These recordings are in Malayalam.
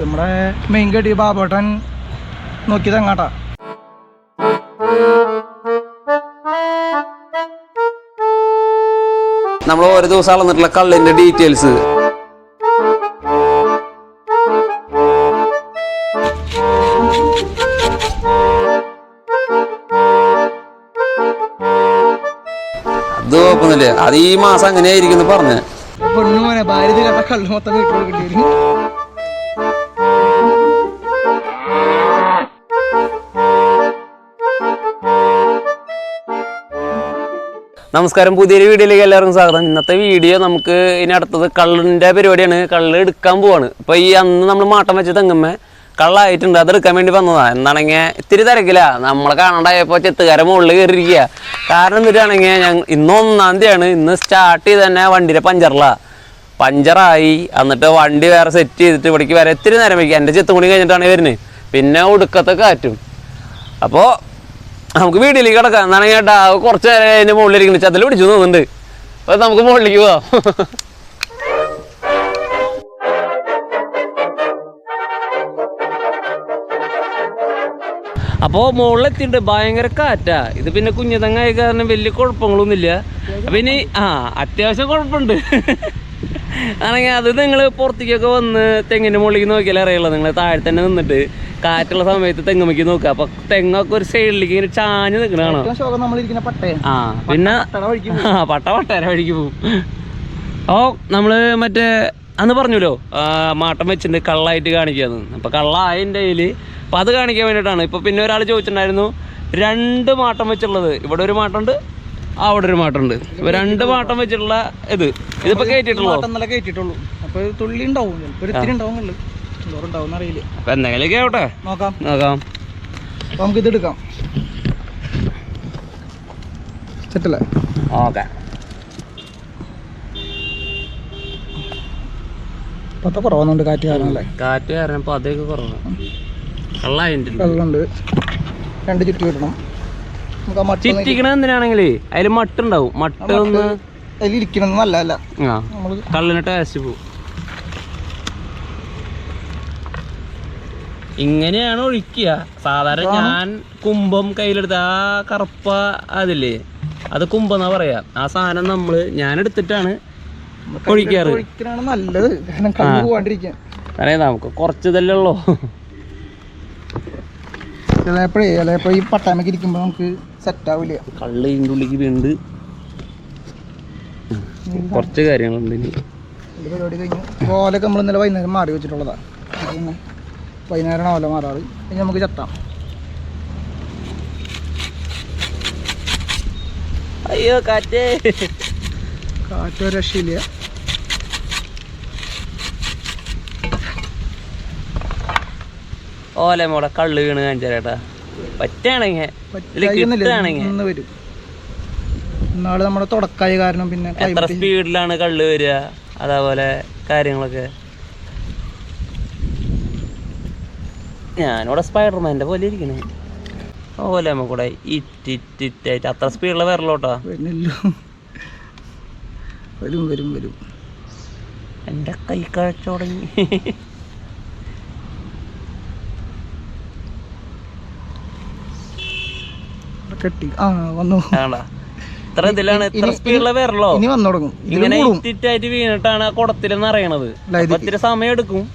നമ്മുടെ മെയിൻ കടി ബാബോട്ടൻ നോക്കിയത് എങ്ങാട്ടാ നമ്മൾ ഓരോ ദിവസം അളന്നിട്ടുള്ള കള്ളിന്റെ ഡീറ്റെയിൽസ് അത് കുഴപ്പമൊന്നുമില്ല അത് ഈ മാസം അങ്ങനെയായിരിക്കും പറഞ്ഞു. പെണ്ണു മോനെ ഭാര്യ കള്ള് മൊത്തം വീട്ടിൽ കൊടുക്കേണ്ടി നമസ്കാരം പുതിയൊരു വീഡിയോയിലേക്ക് എല്ലാവർക്കും സ്വാഗതം. ഇന്നത്തെ വീഡിയോ നമുക്ക് ഇനി അടുത്തത് കള്ളിന്റെ പരിപാടിയാണ്. കള്ള് എടുക്കാൻ പോവാണ്. ഇപ്പോൾ ഈ അന്ന് നമ്മൾ മാട്ടം വെച്ച് തെങ്ങുമ്പോൾ കള്ളായിട്ടുണ്ട്. അതെടുക്കാൻ വേണ്ടി വന്നതാണ് എന്താണെങ്കിൽ ഇത്തിരി തിരക്കില്ല നമ്മളെ കാണണ്ടായപ്പോൾ ചെത്തുകാരെ മുകളിൽ കയറിയിരിക്കുക കാരണം എന്നിട്ടാണെങ്കിൽ ഞങ്ങൾ ഇന്ന് ഒന്നാം തീയതിയാണ്. ഇന്ന് സ്റ്റാർട്ട് ചെയ്ത് തന്നെ വണ്ടിയുടെ പഞ്ചറിലാണ് പഞ്ചറായി. എന്നിട്ട് വണ്ടി വേറെ സെറ്റ് ചെയ്തിട്ട് ഇവിടേക്ക് വരെ ഇത്തിരി നേരം വയ്ക്കുക എന്റെ ചെത്തും കൂടി കഴിഞ്ഞിട്ടാണ് വരുന്നത്. പിന്നെ ഒടുക്കത്തെ കാറ്റും. അപ്പോൾ നമുക്ക് വീട്ടിലേക്ക് കിടക്കാം. എന്നാണ് കേട്ടാ കുറച്ച് നേരം അതിന്റെ മുകളിലിരിക്കുന്ന. ചതിൽ പിടിച്ചു തോന്നുന്നുണ്ട് അപ്പൊ നമുക്ക് മുകളിലേക്ക് പോവാം. അപ്പോൾ മുകളിലെത്തിയിട്ട് ഭയങ്കര കാറ്റാ. ഇത് പിന്നെ കുഞ്ഞുതങ്ങായ കാരണം വലിയ കുഴപ്പങ്ങളൊന്നുമില്ല. അപ്പം ഇനി ആ അത്യാവശ്യം കുഴപ്പമുണ്ട്. ആണെങ്കിൽ അത് നിങ്ങൾ പുറത്തേക്കൊക്കെ വന്ന് തെങ്ങിന്റെ മുകളിലേക്ക് നോക്കിയാലേ അറിയുള്ളൂ. നിങ്ങൾ താഴെ തന്നെ നിന്നിട്ട്. കാറ്റുള്ള സമയത്ത് തെങ്ങുമ്മയ്ക്ക് നോക്കുക അപ്പൊ തെങ്ങൊക്കെ ഒരു സൈഡിലേക്ക് ഇങ്ങനെ ചാഞ്ഞ് നിൽക്കണ ആ പിന്നെ? ആ പട്ട പട്ടര വഴിക്ക് പോകും ഓ നമ്മൾ മറ്റേ അന്ന് പറഞ്ഞല്ലോ മാട്ടം വെച്ചിട്ടുണ്ട് കള്ളായിട്ട് കാണിക്കാന്ന്. അപ്പൊ കള്ളായിന്റെ കയ്യിൽ അപ്പൊ അത് കാണിക്കാൻ വേണ്ടിയിട്ടാണ്. ഇപ്പൊ പിന്നെ ഒരാൾ ചോദിച്ചിട്ടുണ്ടായിരുന്നു രണ്ട് മാട്ടം വെച്ചുള്ളത് ഇവിടെ ഒരു മാട്ടമുണ്ട് അവിടെ ഒരു മാട്ടമുണ്ട്. ഇപ്പൊ രണ്ട് മാട്ടം വെച്ചിട്ടുള്ള ഇത്. ഇതിപ്പോ കേട്ടിട്ടുള്ളൂ കേട്ടിട്ടുള്ളൂ അപ്പൊ തുള്ളി ഉണ്ടാവും. ചിലപ്പോ ഒരു ഇത്തിരി ഉണ്ടാവും അപ്പൊ എന്തെങ്കിലുമൊക്കെ ആവട്ടെ. നോക്കാം. നോക്കാം. നമുക്ക് ഇത് എടുക്കാം. സെറ്റല്ലേ? ഓക്കെ. പത്ത കുറവാന്നുണ്ട് കാറ്റ് കാരണം അല്ലേ? കാറ്റ് കാരണം കുറവാണ് കള്ളായിട്ടുണ്ട് വെള്ളമുണ്ട്. രണ്ട് ചുറ്റി വിടണം. ചിറ്റിക്കണ എന്തിനാണെങ്കിലേ? അതിൽ മട്ടുണ്ടാവും. മട്ട ഒന്ന് അതിൽ ഇരിക്കണം നല്ല അല്ല നമ്മൾ കള്ളിന് ടേസ്റ്റ് പോവും. ഇങ്ങനെയാണ് ഒഴിക്കുക. സാധാരണ ഞാൻ കുംഭം കയ്യിലെടുത്ത ആ കറുപ്പ അതില്ലേ അത് കുംഭം എന്നാ പറയാ. ആ സാധനം നമ്മൾ ഞാൻ എടുത്തിട്ടാണ് ഒഴിക്കാറ്. നല്ലത്. നമുക്ക് കുറച്ച് ഇതല്ലേ ഉള്ളൂ. ചിലപ്പോഴേ ചിലപ്പോ ഈ പട്ടാമയ്ക്ക് നമുക്ക് സെറ്റ് ആവില്ല കള്ള് ഇതിന്റെ ഉള്ളിക്ക് വീണ്ട് കുറച്ച് കാര്യങ്ങളുണ്ട് ഇനി. പരിപാടി കഴിഞ്ഞു. നമ്മൾ ഇന്നലെ വൈകുന്നേരം മാറി വെച്ചിട്ടുള്ളതാ. വൈകുന്നേരമാണ് ഓല മാറാറ്. ഇനി നമുക്ക് ചത്താം. അയ്യോ കാറ്റ്. കാറ്റ് ഒരു രക്ഷയില്ല. ഓല മോടെ കള്ള് വീണ് കാണിച്ചാലേട്ടാ പറ്റാണെങ്കിൽ കിട്ടുകയാണെങ്കിൽ. വരും. നമ്മുടെ തുടക്കായ കാരണം പിന്നെ എത്ര സ്പീഡിലാണ് കള്ള് വരിക? അതേപോലെ കാര്യങ്ങളൊക്കെ. ഞാനിവിടെ സ്പൈഡർമാന്റെ പോലെ ഇരിക്കണേ. ഓലെ നമ്മ കൂടെ ഇറ്റിറ്റിറ്റായിട്ട് അത്ര സ്പീഡിൽ വരലോട്ടാ. വരും വരും വരും. എന്റെ കൈ കാഴ്ച തുടങ്ങി. കെട്ടി. ആ വന്നു. ഇത്ര ഇതിലാണ് ഇത്ര ഇനി- വരലോ? ഇനി വന്നു തുടങ്ങും. ഇതിലും ഇങ്ങനെ ഇറ്റിറ്റായിട്ട് വീണിട്ടാണ് കുടത്തിലെന്ന് അറിയണത്. ഇത്തിരി സമയം എടുക്കും.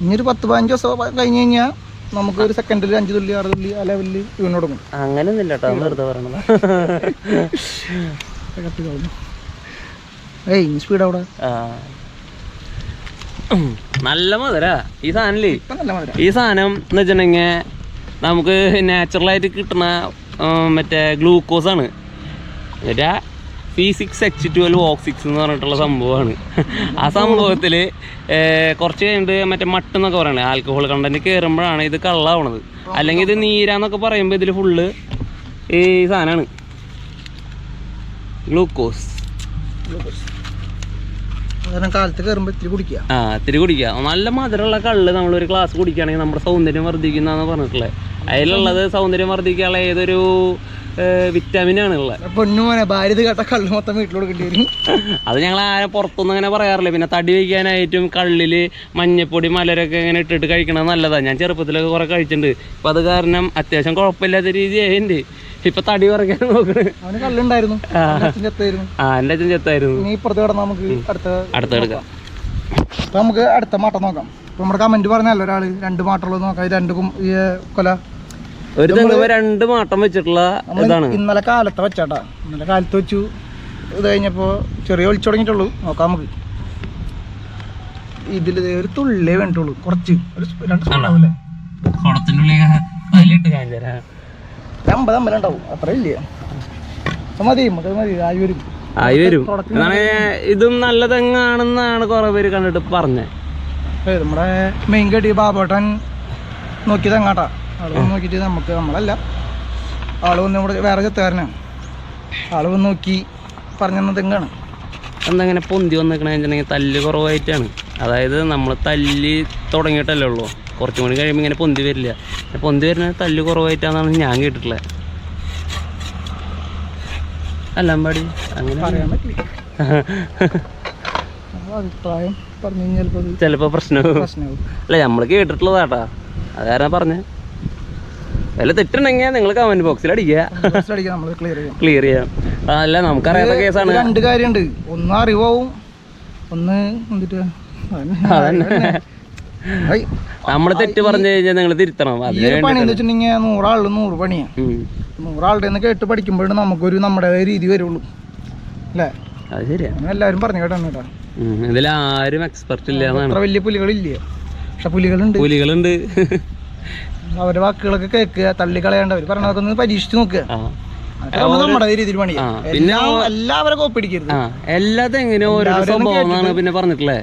ഇനി ഒരു പത്ത് പതിനഞ്ച് ദിവസം കഴിഞ്ഞ് കഴിഞ്ഞാൽ നമുക്ക് ഒരു സെക്കൻഡിൽ അഞ്ച് തുള്ളി ആറ് തുള്ളി ആ ലെവലിൽ വീണ് തുടങ്ങും. അങ്ങനെയൊന്നുമില്ല കേട്ടോ വെറുതെ പറയണത്. കളഞ്ഞു ഏയ് ഇനി സ്പീഡ് അവിടെ നല്ല മധുര ഈ സാധനല്ലേ? ഈ സാധനം എന്ന് വെച്ചിട്ടുണ്ടെങ്കിൽ നമുക്ക് നാച്ചുറലായിട്ട് കിട്ടുന്ന മറ്റേ ഗ്ലൂക്കോസ് ആണ്. മറ്റേ P six H twelve ox six എന്ന് പറഞ്ഞിട്ടുള്ള സംഭവമാണ്. ആ സംഭവത്തിൽ കുറച്ച് കഴിഞ്ഞിട്ട് മറ്റേ മട്ടെന്നൊക്കെ പറയണേ ആൽക്കഹോൾ കണ്ടന്റ് കയറുമ്പോഴാണ് ഇത് കള്ളാവണത്. അല്ലെങ്കിൽ ഇത് നീരാന്നൊക്കെ പറയുമ്പോൾ ഇതിൽ ഫുള്ള് ഈ സാധനമാണ് ഗ്ലൂക്കോസ് കാരണം കാലത്ത് കയറുമ്പോൾ ഇത്തിരി കുടിക്കുക. ആ ഇത്തിരി കുടിക്കുക. നല്ല മധുരമുള്ള കള്ള് നമ്മൾ ഒരു ഗ്ലാസ് കുടിക്കുകയാണെങ്കിൽ നമ്മുടെ സൗന്ദര്യം വർദ്ധിക്കുന്നതെന്ന് പറഞ്ഞിട്ടുള്ളത്. അതിലുള്ളത് സൗന്ദര്യം വർദ്ധിക്കാനുള്ള ഏതൊരു വിറ്റാമിൻ ആണ് ഉള്ളത് പൊന്നു മോനെ ഭാര്യ കേട്ട കള്ള് മൊത്തം വീട്ടിൽ കൊടുക്കേണ്ടി വരും. അത് ഞങ്ങൾ ആരെ പുറത്തൊന്നും അങ്ങനെ പറയാറില്ല. പിന്നെ തടി വയ്ക്കാനായിട്ടും കള്ളിൽ മഞ്ഞപ്പൊടി മലരൊക്കെ ഇങ്ങനെ ഇട്ടിട്ട് കഴിക്കണത് നല്ലതാണ് ഞാൻ ചെറുപ്പത്തിലൊക്കെ കുറെ കഴിച്ചിട്ടുണ്ട്. ഇപ്പം അത് കാരണം അത്യാവശ്യം കുഴപ്പമില്ലാത്ത രീതിയായിട്ടുണ്ട് ഇപ്പൊ തടി കുറയ്ക്കാൻ നോക്കണേ. അവന് കള്ളുണ്ടായിരുന്നു. അച്ഛൻ ചത്തായിരുന്നു. ആ എന്റെ അച്ഛൻ ചെത്തായിരുന്നു. ഇനി ഇപ്പുറത്ത് കിടന്നാ നമുക്ക് അടുത്ത അടുത്ത എടുക്കാം. നമുക്ക് അടുത്ത മാട്ടം നോക്കാം. നമ്മുടെ കമന്റ് പറഞ്ഞല്ലോ ഒരാൾ രണ്ട് മാട്ടുള്ളത് നോക്കാം. രണ്ട് കൊല. ഒരു തെങ്ങുമ്പോ രണ്ട് മാട്ടം വെച്ചിട്ടുള്ള ഇതാണ്. ഇന്നലെ കാലത്ത് വെച്ചാട്ടാ ഇന്നലെ കാലത്ത് വെച്ചു. ഇത് കഴിഞ്ഞപ്പോ ചെറിയ ഒളിച്ചു തുടങ്ങിയിട്ടുള്ളൂ. നോക്കാം നമുക്ക്. ഇതിൽ ഒരു തുള്ളേ വേണ്ടുള്ളൂ കുറച്ച്. ഒരു രണ്ട് ഒരു അമ്പത് അമ്പലം അത്ര ഇല്ല മതി നമുക്ക് മതി. ആയി വരും. ആയി വരും. എന്നാണ് ഇതും നല്ല തെങ്ങാണെന്നാണ് കുറെ പേര് കണ്ടിട്ട് പറഞ്ഞത് നമ്മടെ നമ്മുടെ മെയിൻ കെട്ടി ബാബോട്ടൻ നോക്കി തെങ്ങാട്ടാ. ആൾ വന്ന് നോക്കിയിട്ട് നമുക്ക് നമ്മളല്ല. ആൾ വന്ന് നമ്മുടെ വേറെ ചെത്തുകാരനാണ്. ആൾ വന്ന് നോക്കി പറഞ്ഞെന്ന തെങ്ങാണ്. എന്തെങ്ങനെ പൊന്തി വന്നിക്കണെന്ന് വെച്ചിട്ടുണ്ടെങ്കിൽ തല്ല് കുറവായിട്ടാണ്. അതായത് നമ്മൾ തല്ലി തുടങ്ങിയിട്ടല്ലേ ഉള്ളൂ. കുറച്ച് മണി കഴിയുമ്പോൾ ഇങ്ങനെ പൊന്തി വരില്ല. പൊന്തി വരുന്നത് തല്ല് കുറവായിട്ടാണെന്നാണ് ഞാൻ കേട്ടിട്ടുള്ളത്. അല്ല അമ്പാടി അങ്ങനെ പറയാൻ പറ്റില്ല. അഭിപ്രായം പറഞ്ഞു കഴിഞ്ഞാൽ ചിലപ്പോൾ പ്രശ്നമാകും അല്ല നമ്മൾ കേട്ടിട്ടുള്ളതാട്ടാ. അത് കാരണം പറഞ്ഞേ. വല്ല തെറ്റുണ്ടെങ്കിൽ നിങ്ങൾ കമന്റ് ബോക്സിൽ അടിക്കുക. ക്ലിയർ ചെയ്യാം. അല്ല നമുക്കറിയാത്ത കേസാണ് രണ്ട് കാര്യമുണ്ട് ഒന്ന് അറിവാവും ഒന്ന് എന്നിട്ട് അതന്നെ നമ്മൾ തെറ്റ് പറഞ്ഞു കഴിഞ്ഞാൽ നിങ്ങൾ തിരുത്തണം. വെച്ചിട്ടുണ്ടെങ്കിൽ നൂറാളിൽ നൂറ് പണിയാ. നൂറാളുടെ നിന്ന് കേട്ട് പഠിക്കുമ്പോഴാണ് നമുക്കൊരു നമ്മുടെ രീതി വരുള്ളൂ. അല്ലേ? അത് ശരിയാണ് എല്ലാവരും പറഞ്ഞു കേട്ടോ. കേട്ടോ ഇതിൽ ആരും എക്സ്പെർട്ട് ഇല്ല വലിയ പുലികളില്ല. പക്ഷെ പുലികളുണ്ട്. പുലികളുണ്ട്. അവരുടെ വാക്കുകളൊക്കെ കേൾക്കുക തള്ളിക്കളയാണ്ട് അവർ പറഞ്ഞതൊക്കെ ഒന്ന് പരീക്ഷിച്ചു നോക്കുക. എല്ലാം തെങ്ങിനും ഓരോ പിന്നെ പറഞ്ഞിട്ടില്ലേ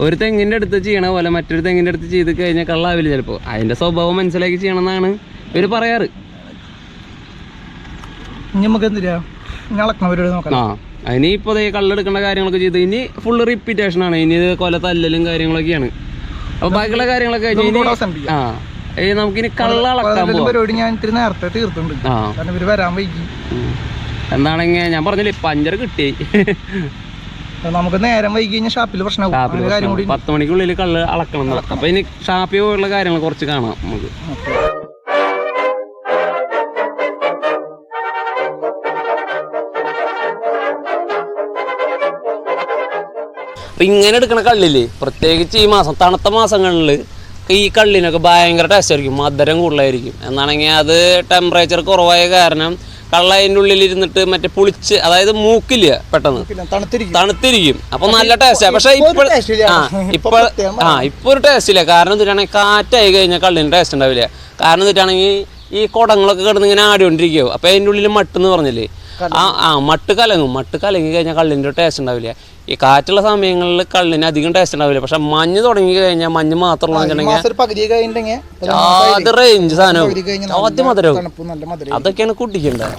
ഒരു തെങ്ങിന്റെ അടുത്ത് ചെയ്യണ പോലെ മറ്റൊരു തെങ്ങിന്റെ അടുത്ത് ചെയ്ത് കഴിഞ്ഞാൽ കള്ളാവില്ല ചിലപ്പോ. അതിന്റെ സ്വഭാവം മനസ്സിലാക്കി ചെയ്യണമെന്നാണ് ഇവർ പറയാറ്. നമുക്ക് എന്തിനാ? അതിന് ഇപ്പോൾ കള്ളെടുക്കേണ്ട കാര്യങ്ങളൊക്കെ ചെയ്ത് ഇനി ഫുള്ള് റിപ്പീറ്റേഷൻ ആണ്. ഇനി കൊല തല്ലലും കാര്യങ്ങളൊക്കെയാണ്. അപ്പൊ ബാക്കിയുള്ള കാര്യങ്ങളൊക്കെ കഴിഞ്ഞ് ആ. നമുക്കിനി കള്ള അളക്കാൻ അതിന്റെ പരിപാടി ഞാൻ ഇത്തിരി നേരത്തെ തീർത്തുണ്ട് കാരണം ഇവർ വരാൻ വൈകി. എന്താണെങ്കിൽ ഞാൻ പറഞ്ഞില്ലേ പഞ്ചർ കിട്ടി. നമുക്ക് നേരം വൈകി കഴിഞ്ഞാൽ ഷാപ്പിൽ കൂടി പത്ത് മണിക്കുള്ളിൽ കള്ള് അളക്കണം. അപ്പൊ ഇനി ഷാപ്പിൽ പോയുള്ള കാര്യങ്ങൾ കുറച്ച് കാണാം നമുക്ക്. അപ്പൊ ഇങ്ങനെ എടുക്കണ കള്ളില്ലേ? പ്രത്യേകിച്ച് ഈ മാസം തണുത്ത മാസങ്ങളിൽ ഈ കള്ളിനൊക്കെ ഭയങ്കര ടേസ്റ്റ് ആയിരിക്കും മധുരം കൂടുതലായിരിക്കും. എന്നാണെങ്കിൽ അത് ടെമ്പറേച്ചർ കുറവായ കാരണം കള്ള അതിന്റെ ഉള്ളിൽ ഇരുന്നിട്ട് മറ്റേ പുളിച്ച് അതായത് മൂക്കില്ല പെട്ടെന്ന്. തണുത്തിരിക്കും. അപ്പൊ നല്ല ടേസ്റ്റാ പക്ഷേ ഇപ്പൊ ഇപ്പോൾ ആ ഇപ്പൊ ആ ഇപ്പൊ ഒരു ടേസ്റ്റ് ഇല്ല. കാരണം എന്നിട്ടാണെങ്കിൽ കാറ്റായി കഴിഞ്ഞാൽ കള്ളിന് ടേസ്റ്റ് ഉണ്ടാവില്ല. കാരണം എന്നിട്ടാണെങ്കിൽ ഈ കുടങ്ങളൊക്കെ കിടന്ന് ഇങ്ങനെ ആടിക്കൊണ്ടിരിക്കുമോ അപ്പൊ അതിന്റെ ഉള്ളിൽ മട്ടെന്ന് പറഞ്ഞില്ലേ? ആ ആ മട്ട് കലങ്ങും. മട്ട് കലങ്ങി കഴിഞ്ഞാൽ കള്ളിന്റെ ടേസ്റ്റ് ഉണ്ടാവില്ല. ഈ കാറ്റുള്ള സമയങ്ങളിൽ കള്ളിന് അധികം ടേസ്റ്റ് ഉണ്ടാവില്ല. പക്ഷെ മഞ്ഞ് തുടങ്ങി കഴിഞ്ഞാൽ മഞ്ഞ് മാത്രമുള്ള വെച്ചിട്ടുണ്ടെങ്കിൽ മാസം ഒരു പകുതി കഴിഞ്ഞിട്ടുണ്ടെങ്കിൽ അത് റേഞ്ച് സാധനവും പകുതി കഴിഞ്ഞാൽ ആദ്യം മധുരവും നല്ല മധുരം അതൊക്കെയാണ് കുട്ടിക്കേണ്ടത്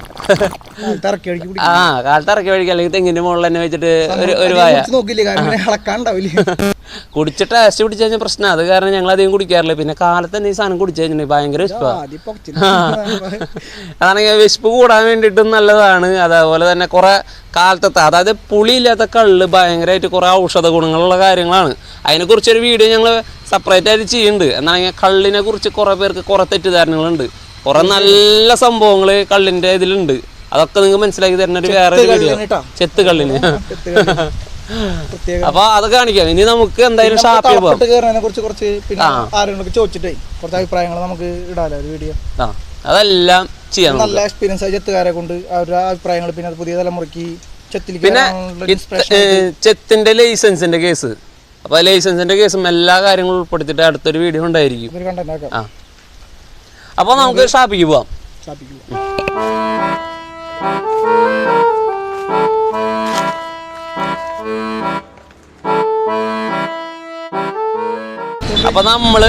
ആ കാലത്ത് ഇറക്കി കഴിക്കുക അല്ലെങ്കിൽ തെങ്ങിന്റെ മുകളിൽ തന്നെ വെച്ചിട്ട് ഒരു ഒരു വായ. കുടിച്ച് കുടിച്ച് ടേസ്റ്റ് പിടിച്ചു കഴിഞ്ഞാൽ പ്രശ്നം. അത് കാരണം ഞങ്ങൾ അധികം കുടിക്കാറില്ല. പിന്നെ കാലത്ത് തന്നെ ഈ സാധനം കുടിച്ചു കഴിഞ്ഞിട്ടുണ്ടെങ്കിൽ ഭയങ്കര ഇഷ്ടമാണ് അതാണെങ്കിൽ വിശപ്പ് കൂടാൻ വേണ്ടിയിട്ടും നല്ലതാണ്. അതേപോലെ തന്നെ കുറെ കാലത്തത്തെ. അതായത് പുളിയില്ലാത്ത കള്ള് ഭയങ്കരമായിട്ട് കുറേ ഔഷധ ഗുണങ്ങളുള്ള കാര്യങ്ങളാണ്. അതിനെക്കുറിച്ചൊരു വീഡിയോ ഞങ്ങൾ സെപ്പറേറ്റ് ആയിട്ട് ചെയ്യുന്നുണ്ട്. എന്നാണെങ്കിൽ കള്ളിനെ കുറിച്ച് കുറെ പേർക്ക് കുറെ തെറ്റിദ്ധാരണകളുണ്ട്. കുറേ നല്ല സംഭവങ്ങൾ കള്ളിന്റെ ഇതിലുണ്ട്. അതൊക്കെ നിങ്ങൾക്ക് മനസ്സിലാക്കി തരുന്ന ഒരു വേറെ വീഡിയോ. ചെത്ത് കള്ളിന്. അപ്പൊ അത് കാണിക്കാം. ഇനി നമുക്ക് എന്തായാലും ഷാപ്പിൽ പോകാം കുറിച്ച് കുറച്ച് പിന്നെ ആരെങ്കിലും ചോദിച്ചിട്ടേ കുറച്ച് അഭിപ്രായങ്ങൾ നമുക്ക് ഇടാലോ ഒരു വീഡിയോ ആ അതെല്ലാം ചെയ്യാം നമുക്ക്. നല്ല എക്സ്പീരിയൻസ് ആയി ചെത്തുകാരെ കൊണ്ട് അവരുടെ അഭിപ്രായങ്ങൾ പിന്നെ അത് പുതിയ തലമുറയ്ക്ക് പിന്നെ ചെത്തിന്റെ ലൈസൻസിന്റെ കേസ്. അപ്പൊ ലൈസൻസിന്റെ കേസും എല്ലാ കാര്യങ്ങളും ഉൾപ്പെടുത്തിയിട്ട് അടുത്തൊരു വീഡിയോ ഉണ്ടായിരിക്കും. ആ. അപ്പൊ നമുക്ക് ഷാപ്പിക്ക് പോവാം. അപ്പൊ നമ്മൾ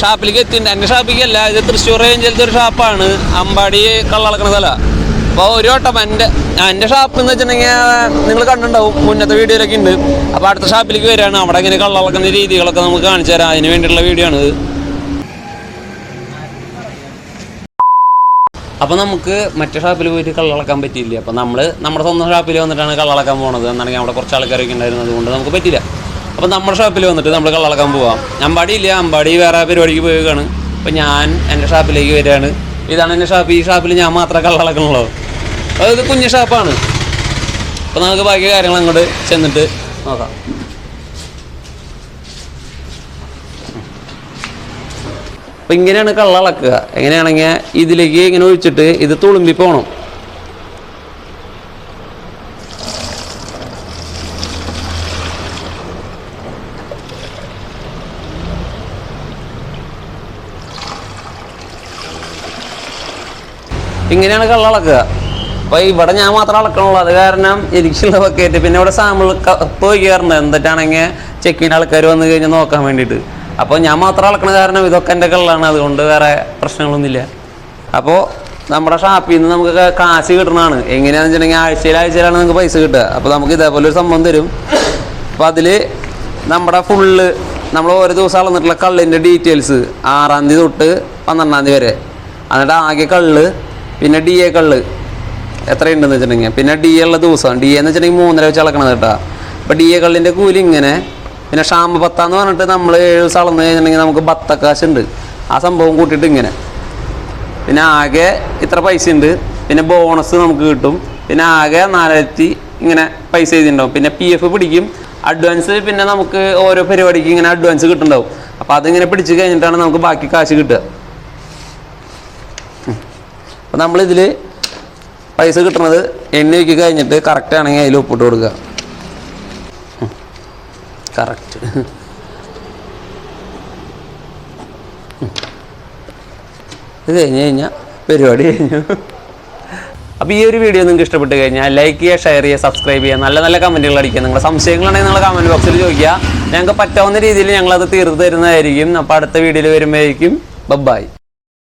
ഷാപ്പിലേക്ക് എത്തിയിട്ടുണ്ട്. എന്റെ ഷാപ്പിലേക്ക് അല്ല ഇത് തൃശ്ശൂർ റേഞ്ചിലത്തെ ഒരു ഷാപ്പാണ്. അമ്പാടി കള്ളളക്കണ സ്ഥല. അപ്പോൾ ഒരു വട്ടം എന്റെ എന്റെ ഷാപ്പ് എന്ന് വെച്ചിട്ടുണ്ടെങ്കിൽ നിങ്ങൾ കണ്ടിട്ടുണ്ടാവും. മുന്നത്തെ വീഡിയോയിലൊക്കെ ഉണ്ട്. അപ്പോൾ അടുത്ത ഷാപ്പിലേക്ക് വരികയാണ്. അവിടെ ഇങ്ങനെ കള്ളളക്കുന്ന രീതികളൊക്കെ നമുക്ക് കാണിച്ചു തരാം. അതിന് വേണ്ടിയിട്ടുള്ള വീഡിയോ ആണ് അപ്പോൾ നമുക്ക് മറ്റേ ഷാപ്പിൽ പോയിട്ട് കള്ളളക്കാൻ പറ്റിയില്ല? അപ്പോൾ നമ്മൾ നമ്മുടെ സ്വന്തം ഷാപ്പിൽ വന്നിട്ടാണ് കള്ളളക്കാൻ പോണത്. എന്നാണെങ്കിൽ അവിടെ കുറച്ച് ആൾക്കാരൊക്കെ ഉണ്ടായിരുന്നു. അതുകൊണ്ട് നമുക്ക് പറ്റില്ല അപ്പോൾ നമ്മുടെ ഷോപ്പിൽ വന്നിട്ട് നമ്മൾ കള്ളളക്കാൻ പോവാം. അമ്പാടി ഇല്ല അമ്പാടി വേറെ പരിപാടിക്ക് പോവുകയാണ് അപ്പോൾ ഞാൻ എന്റെ ഷാപ്പിലേക്ക് വരികയാണ്. ഇതാണ് എന്റെ ഷാപ്പ്. ഈ ഷാപ്പിൽ ഞാൻ മാത്രം കള്ളളക്കണുള്ളൂ അപ്പോൾ ഇത് കുഞ്ഞു ഷാപ്പാണ്. അപ്പോൾ നമുക്ക് ബാക്കി കാര്യങ്ങൾ അങ്ങോട്ട് ചെന്നിട്ട് നോക്കാം. അപ്പം ഇങ്ങനെയാണ് കള്ളളക്കുക എങ്ങനെയാണെങ്കിൽ ഇതിലേക്ക് ഇങ്ങനെ ഒഴിച്ചിട്ട് ഇത് തുളുമ്പി പോകണം ഇങ്ങനെയാണ് കള്ള അളക്കുക. അപ്പൊ ഇവിടെ ഞാൻ മാത്രം അളക്കണുള്ളൂ. അത് കാരണം എനിക്കുള്ള ബക്കറ്റ് പിന്നെ ഇവിടെ സാമ്പിൾ കപ്പ് വയ്ക്കാറുണ്ട് എന്നിട്ടാണെങ്കിൽ ചെക്കിന്റെ ആൾക്കാർ വന്നു കഴിഞ്ഞാൽ നോക്കാൻ വേണ്ടിയിട്ട്. അപ്പോൾ ഞാൻ മാത്രം അളക്കണ കാരണം ഇതൊക്കെ എന്റെ കള്ളാണ്. അതുകൊണ്ട് വേറെ പ്രശ്നങ്ങളൊന്നുമില്ല. അപ്പോൾ നമ്മുടെ ഷാപ്പിൽ നിന്ന് നമുക്ക് കാശ് കിട്ടണതാണ് എങ്ങനെയാണെന്ന് വെച്ചിട്ടുണ്ടെങ്കിൽ ആഴ്ചയിൽ ആഴ്ചയിലാണ് നിങ്ങൾക്ക് പൈസ കിട്ടുക. അപ്പോൾ നമുക്ക് ഇതേപോലെ ഒരു സംഭവം തരും. അപ്പോൾ അതിൽ നമ്മുടെ ഫുള്ള് നമ്മൾ ഓരോ ദിവസം അളന്നിട്ടുള്ള കള്ളിന്റെ ഡീറ്റെയിൽസ് ആറാം തീയതി തൊട്ട് പന്ത്രണ്ടാം തീയതി വരെ. എന്നിട്ട് ആകെ കള്ള് പിന്നെ ഡി എ കള്ള് എത്രയുണ്ടെന്ന് വെച്ചിട്ടുണ്ടെങ്കിൽ പിന്നെ ഡി എ ഉള്ള ദിവസം ഡി എന്ന് വെച്ചിട്ടുണ്ടെങ്കിൽ മൂന്നര വെച്ച് അളക്കണം കേട്ടോ. അപ്പോൾ ഡി എ കള്ളിന്റെ കൂലി ഇങ്ങനെ. പിന്നെ ഷാമ്പ് പത്താന്ന് പറഞ്ഞിട്ട് നമ്മൾ ഏഴ് ദിവസം അളന്ന് കഴിഞ്ഞിട്ടുണ്ടെങ്കിൽ നമുക്ക് ബത്തക്കാശ് ഉണ്ട് ആ സംഭവം കൂട്ടിയിട്ട് ഇങ്ങനെ. പിന്നെ ആകെ ഇത്ര പൈസ ഉണ്ട്. പിന്നെ ബോണസ് നമുക്ക് കിട്ടും. പിന്നെ ആകെ നാലായിരത്തി ഇങ്ങനെ പൈസ ചെയ്തിട്ടുണ്ടാവും പിന്നെ പി എഫ് പിടിക്കും. അഡ്വാൻസ് പിന്നെ നമുക്ക് ഓരോ പരിപാടിക്ക് ഇങ്ങനെ അഡ്വാൻസ് കിട്ടുന്നുണ്ടാവും. അപ്പോൾ അതിങ്ങനെ പിടിച്ച് കഴിഞ്ഞിട്ടാണ് നമുക്ക് ബാക്കി കാശ് കിട്ടുക. അപ്പോൾ നമ്മളിതിൽ പൈസ കിട്ടുന്നത് എണ്ണ ഒഴുക്കി കഴിഞ്ഞിട്ട് കറക്റ്റ് ആണെങ്കിൽ അതിൽ ഒപ്പിട്ട് കൊടുക്കുക. കറക്റ്റ് ഇത് കഴിഞ്ഞ് കഴിഞ്ഞാൽ പരിപാടി കഴിഞ്ഞു. അപ്പോൾ ഈ ഒരു വീഡിയോ നിങ്ങൾക്ക് ഇഷ്ടപ്പെട്ട് കഴിഞ്ഞാൽ ലൈക്ക് ചെയ്യുക ഷെയർ ചെയ്യുക സബ്സ്ക്രൈബ് ചെയ്യുക. നല്ല നല്ല കമന്റുകൾ അടിക്കുക. നിങ്ങളുടെ സംശയങ്ങളുണ്ടെങ്കിൽ നിങ്ങൾ കമന്റ് ബോക്സിൽ ചോദിക്കുക. ഞങ്ങൾക്ക് പറ്റാവുന്ന രീതിയിൽ ഞങ്ങളത് തീർത്ത് തരുന്നതായിരിക്കും. അപ്പോൾ അടുത്ത വീഡിയോയിൽ വരുമ്പോഴേക്കും. ബബ്ബായി